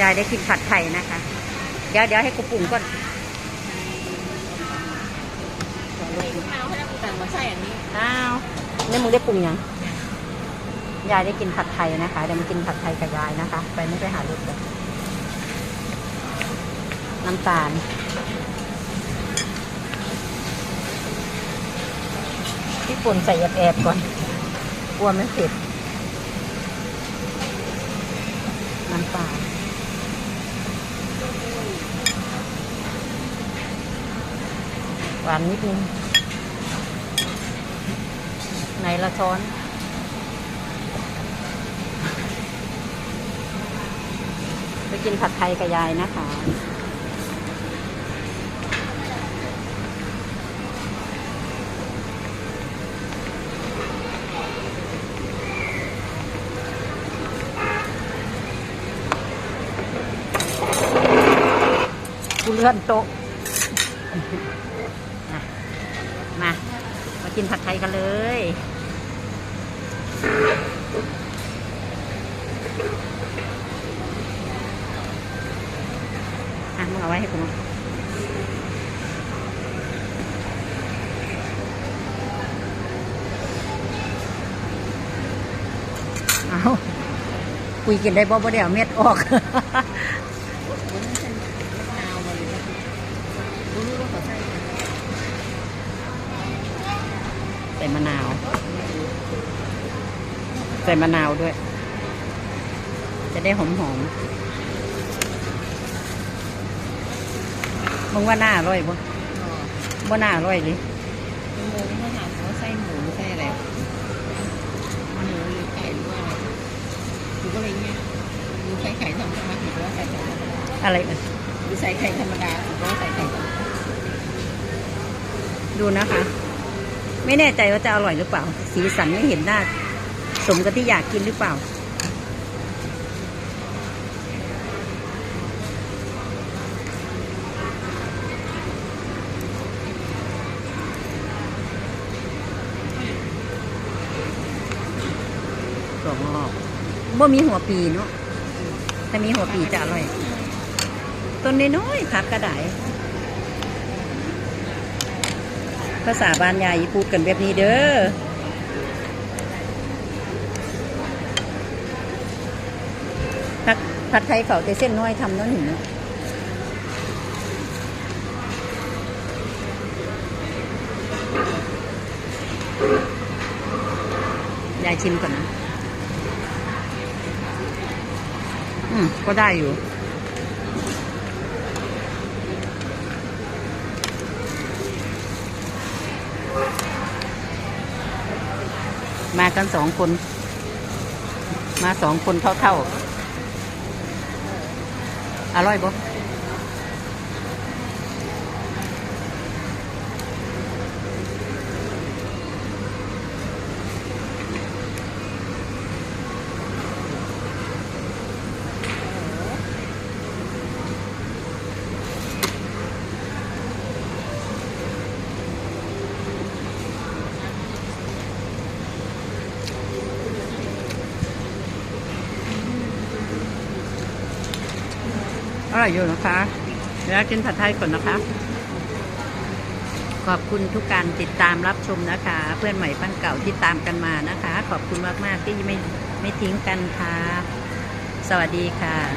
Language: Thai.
ยายได้กินผัดไทยนะคะ เดี๋ยวเดี๋ยวให้กูปรุงก่อนข้าวให้เราแต่งมาใส่อันนี้อ้าวนี่มึงได้ปรุงยัง ยายได้กินผัดไทยนะคะ เดี๋ยวมากินผัดไทยกับยายนะคะ ไปไม่ไปหาลูกเลยน้ำตาลที่ป่นใส่แอบๆก่อนกลัวไม่เผ็ด น้ำตาล ห วานนิดนึงไหนละช้อนไปกินผัดไทยกับยายนะคะเลื่อนโต๊ะ กินผัดไทยกันเลยอะมึงเอาไว้ให้กูเอาคุยกินได้บ่บ่เดี๋ยวเม็ดออก มันไม่ใช่มะนาวมาเลยนะรู้รู้ว่าเขาใส่กัน ใส่ มะนาว ใส่มะนาวด้วย จะได้หอมหอมๆมึงว่าหน้าอร่อยบ่อ๋อบ่หน้าอร่อยเลยเป็นโมงเขาถามว่าไส้หมูไส้อะไรหมูหรือไก่หรือว่าอะไรหรือก็อะไรเงี้ยหรือใส่ไข่ธรรมดาหรือว่าใส่ไข่ธรรมดาอะไรเอ่ยหรือใส่ไข่ธรรมดาหรือว่าใส่ไข่ธรรมดาดูนะคะ ไม่แน่ใจว่าจะอร่อยหรือเปล่า สีสันไม่เห็นหน้า สมกับที่อยากกินหรือเปล่าสองรอบบ่มีหัวปีเนาะถ้ามีหัวปีจะอร่อย ต้นน้อยๆพักกระได ภาษาบ้านยายพูดกันแบบนี้เด้อผัดผัดไทยเขาแต่เส้นน้อยทำนั่นหนึ่งยายชิมก่อนนะ อืม ก็ได้อยู่ มากันสองคน มาสองคนเท่าๆ อร่อยบ่ อร่อยอยู่นะคะแล้วกินผัดไทยก่อนนะคะ ขอบคุณทุกการติดตามรับชมนะคะ เพื่อนใหม่เพื่อนเก่าที่ตามกันมานะคะ ขอบคุณมากๆที่ไม่ไม่ทิ้งกันค่ะ สวัสดีค่ะ